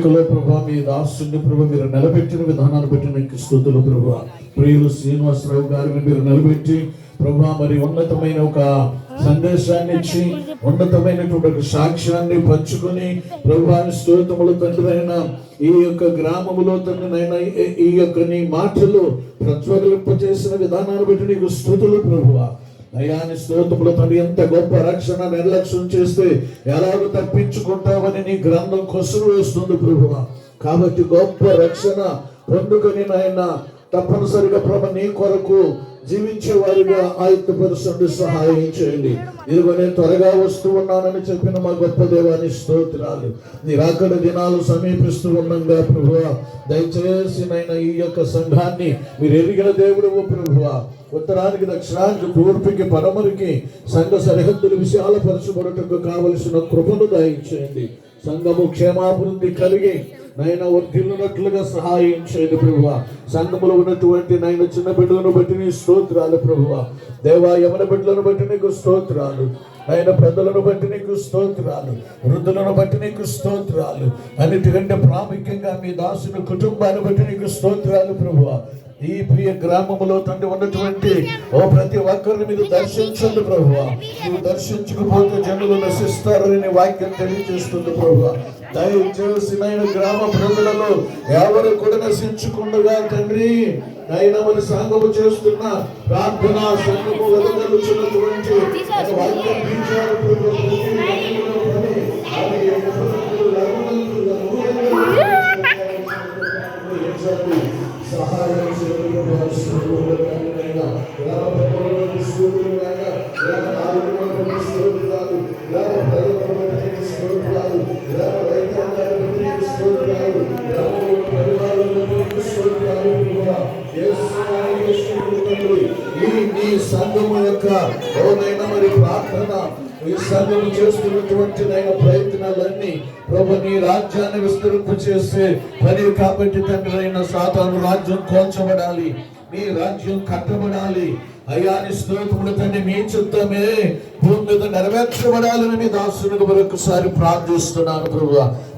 ఎన్నికలో ప్రభా మీ దాసుని ప్రభు మీరు నిలబెట్టిన విధానాన్ని బట్టి మీకు స్థుతులు ప్రభు. ప్రియులు శ్రీనివాసరావు గారిని మీరు నిలబెట్టి ప్రభా మరి ఉన్నతమైన ఒక సందేశాన్ని ఇచ్చి ఉన్నతమైనటువంటి ఒక సాక్ష్యాన్ని పంచుకొని ప్రభువాని స్తోత్రములు తండ్రైన ఈ యొక్క గ్రామములో తండ్రినైనా ఈ- ఈ యొక్క నీ మాటలు ప్రజ్వలింప చేసిన విధానాన్ని బట్టి నీకు స్థుతులు ప్రభువా అయాని స్తోత్రములు తండ్రి ఎంత గొప్ప రక్షణ నిర్లక్ష్యం చేస్తే ఎలాగో తప్పించుకుంటామని నీ గ్రంథం కొసురు వేస్తుంది ప్రభువ. కాబట్టి గొప్ప రక్షణ పొందుకొని నాయన తప్పనిసరిగా ప్రభ నీ కొరకు జీవించే వారిగా ఆయుక్తపరుచుండి సహాయం చేయండి. ఇదిగో నేను త్వరగా వస్తూ ఉన్నానని చెప్పిన మా గొప్ప దేవాన్ని స్తోత్రాలు. నీ రాకడ దినాలు సమీపిస్తూ ఉండగా ప్రభువ. దయచేసి నైనా ఈ యొక్క సంఘాన్ని మీరు ఎరిగిన దేవుడు ప్రభువ. ఉత్తరానికి దక్షిణానికి తూర్పుకి పరమరికి సంఘ సరిహద్దులు విశాలపరచబడుటకు కావలసిన కృపను దయచేయండి. సంఘము క్షేమాభివృద్ధి కలిగి నైనా వర్ధిల్లునట్లుగా సహాయం చేయండి ప్రభువ. సంఘములో ఉన్నటువంటి నైన చిన్న బిడ్డలను బట్టి నీ స్తోత్రాలు ప్రభువ. దేవా యమన బిడ్డలను బట్టి నీకు స్తోత్రాలు. ఆయన పెద్దలను బట్టి నీకు స్తోత్రాలు. వృద్ధులను బట్టి నీకు స్తోత్రాలు. అన్నిటికంటే ప్రాముఖ్యంగా మీ దాసుని కుటుంబాన్ని బట్టి నీకు స్తోత్రాలు ప్రభువ. ఈ ప్రియ గ్రామంలో తండ్రి ఉన్నటువంటి ఓ ప్రతి ఒక్కరిని మీరు దర్శించండి ప్రభు నువ్వు దర్శించకపోతే జనులు నశిస్తారని వాక్యం తెలియజేస్తుంది ప్రభు దయచేసి నాయన గ్రామ ప్రజలలో ఎవరు కూడా నశించకుండా తండ్రి ఆయన మన సంఘము చేస్తున్న ప్రార్థన సంఘము వెదగలుచున్నటువంటి వాక్యం సహాయం చేయడం భావిస్తున్నాయినా గ్రామ పెద్దలను తీసుకుంటున్నాయినా గ్రామ నాయకులను తీసుకుంటున్నారు గ్రామ ప్రజలను తీసుకుంటున్నారు గ్రామ రైతాంగాలను పరివారాలను ఈ నీ యొక్క ఓనైనా మరి ప్రార్థన ఈ చేస్తున్నటువంటి నైనా ప్రయత్నాలన్నీ ప్రభు నీ రాజ్యాన్ని విస్తరింపు చేసే పని కాబట్టి తండ్రి అయిన సాతాను రాజ్యం కోల్చబడాలి. మీ రాజ్యం కట్టబడాలి. అయ్యాని స్తోత్రములు తండ్రి మీ చిత్తమే. భూమి మీద నెరవేర్చబడాలని మీ దాసునికి మరొకసారి ప్రార్థిస్తున్నాను ప్రభు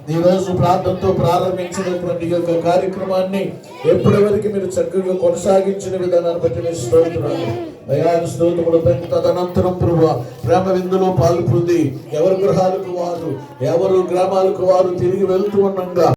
ఈ రోజు ప్రార్థనతో ప్రారంభించినటువంటి ఈ యొక్క కార్యక్రమాన్ని ఎప్పటి వరకు మీరు చక్కగా కొనసాగించిన విధానాన్ని బట్టి నేను స్తోత్రాలు. దయాని స్తోత్రములు తదనంతరం ప్రభు ప్రేమ విందులో పాల్పొంది ఎవరి గృహాలకు వారు ఎవరు గ్రామాలకు వారు తిరిగి వెళ్తూ ఉండగా